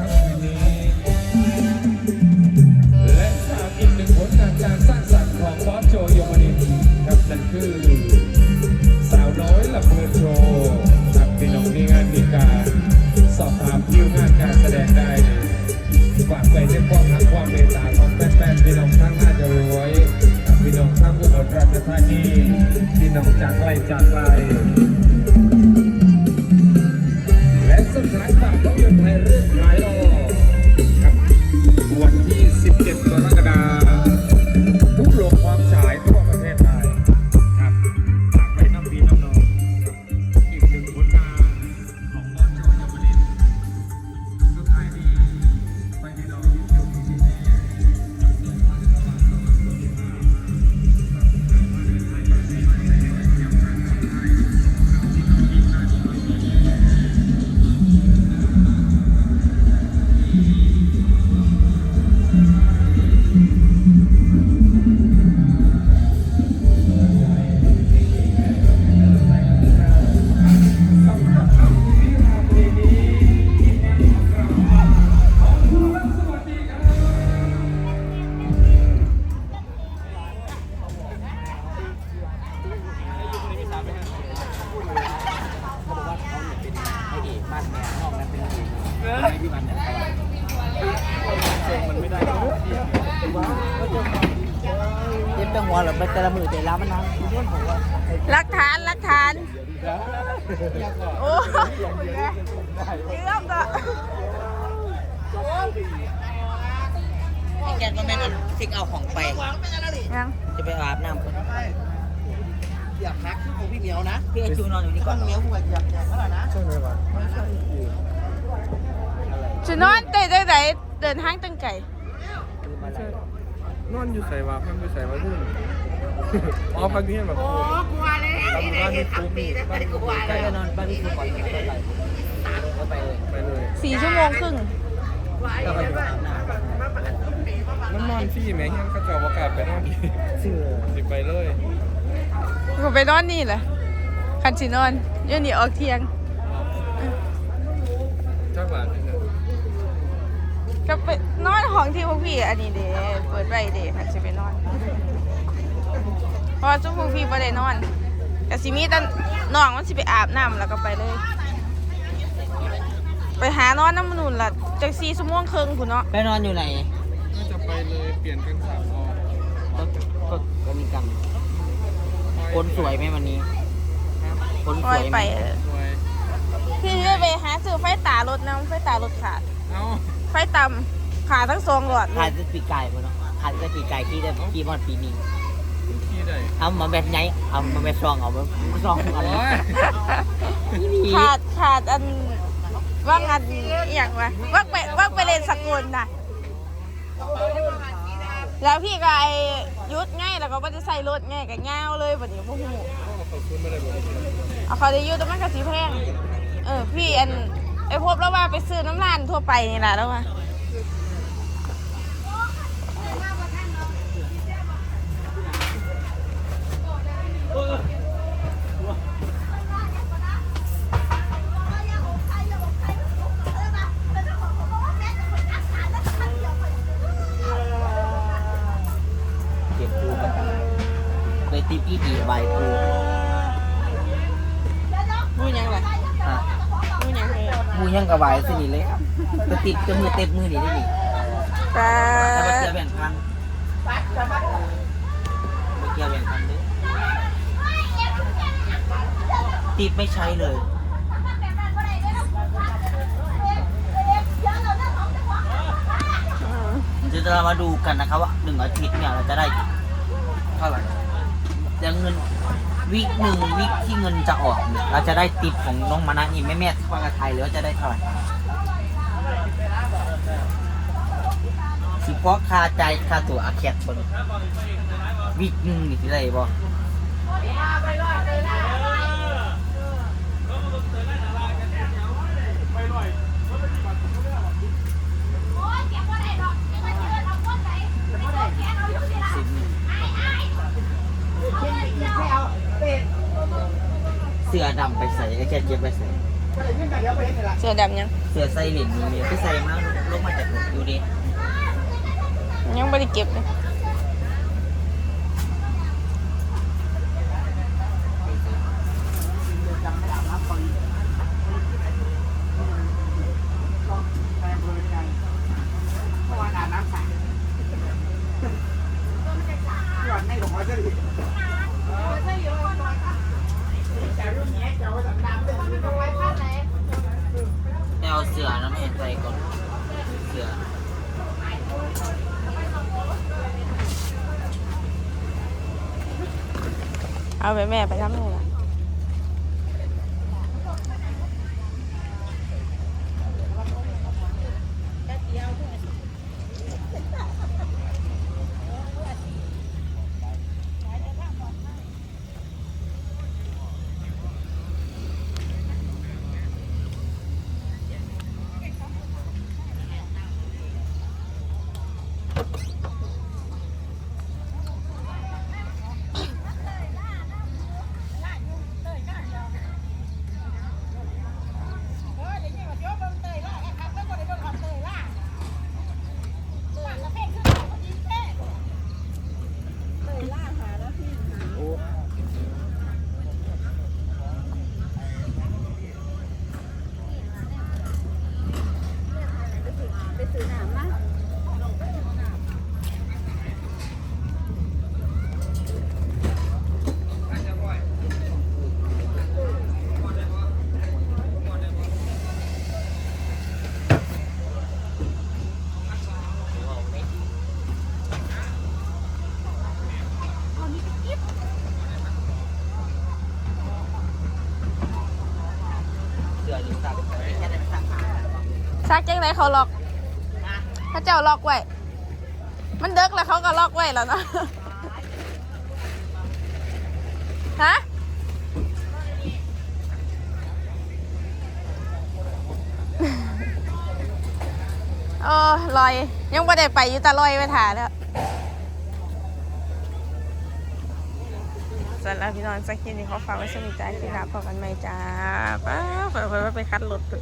สำ หัวหรือไปแต่ละมือแต่ละมันนะเพื่อนผมว่าหลักฐานหลักฐานโอ้เรื่องก็ไอ้แกก็แม่นอนสิเอาของไปยังจะไปอาบน้ำคนอยากพักคือของพี่เหมียวนะพี่ไอจูนอนอยู่นี่ก่ต้อนนเหมียวหัวอยากอยากเท่าไหร่นะจะนอนเตะจังไหนเดินทางตั้งไก่ นอนอยู่ใส่ว่าพักอยู่ใส่ว่ารุ่นอ๋อพักที่เห็นแบบโอ้กลัวเลยนี่ได้เห็นทั้งปีได้ไม่กลัวใกเลล้ยจะนอนบ้านพี่คือก่อนจะไปก็ไปเลยไปเลยสี่ชั่วโมงครึ่งก็ไปอาบน้มันนอนฟรี่ไหมเฮียเขาจะเอาอากาศไปนอนที่ำชื่อสิไปเลยก็ไปนอนนี่แหละคันสินอนเดี๋ยวนี้ออกเที่ยง จักหลานนี่นะ ก็ไปนอนห้องที่พวกพี่อันนี้เด้เปิดไว้เด้คันสิไปนอน เพราะว่าจุ๊พวกพี่ไ่ได้นอนแต่สิมีแต่น้องมันสิไปอาบน้ำแล้วก็ไปเลย ไปหานอนน้ำมนุนล่ะจากสี่ชั่วโมงครึ่งคุณเนาะไปนอนอยู่ไหนน่าจะไปเลยเปลี่ยนกันสามรอบก็ก็ก็มีกันคนสวยไหมวันนี้คนสค่อวยยไหไปม เออสวยพี่จะไปหาซื้อไฟตารถนะไฟตารถขาด เอ้า ไฟต่ำขาดทั้งสองหลอดเลขาดยจะปีกไก่ป่ะเนาะขาดจะปีกไก่ที่ได้กี่มอนปีนี้ ที่ใดเอามาแบบไงเอามาแบบซองเอามาซองอะไรโอ้ยขาดขาดอันว่างานอหย่างวะว่าไปว่าไปเรียนสกุลน่ะ แล้วพี่ก็ไอยุดง่ายแล้วก็ว่าจะใส่รถง่ายกับเงาวเลยแบบนี้พวกหู ขอบคุณไม่ได้บอกเอาเขาได้ยุดแต่มันก็สีแพงเออพี่อัน ไอ้พบแล้วว่าไปซื้อน้ำร้านทั่วไปนี่แหละแล้วว่า ยังกระบายสินี่เลยครับไปติดจะมือเต็มมือนี่ได้ดิแต่แต่ว่าเกียร์แบ่งพันไม่เกียร์แบ่งพันเลยติดไม่ใช้เลยเดี๋ยวเรามาดูกันนะครับว่าหนึ่งอาทิตย์เนี่ยเราจะได้เท่าไหร่แต่เงิน วิกหนึ่งวิกที่เงินจะออกเนี่ยเราจะได้ติปของน้องมานะนี่แม่แม่ทอดกะไทยหรือว่าจะได้เท่าไหร่สิเพราะค่าใจค่าตัวอาแคดคนวิกหนึ่งนี่ได้บ่หนึ่งเสื้อดำ ไปใส่ไอ้แค่เก็บไปใส่เสื้อดำยังเสือไซเลนมีเมียพี่ใส่มาลงมาจากรถอยู่ดิยังไม่ได้เก็บเลย เอาเสือนะไม่เห็นใจก่อนเสือเอาไปแม่ไปทำให้ละ ซักจังไรเขาล็อก ถ้าเจ้าล็อกไว้ มันเด็กแล้วเขาก็ล็อกไว้แล้วเนาะฮะเออลอย ยังไม่ได้ไปอยู่แต่ลอยไปถ่าแล้วสำหรับพี่น้องสักทีนี้เขาฝากไว้สมิใจที่รับพอกันไหมจ้าป้าเปิดเผยว่าไปคัดรถตัว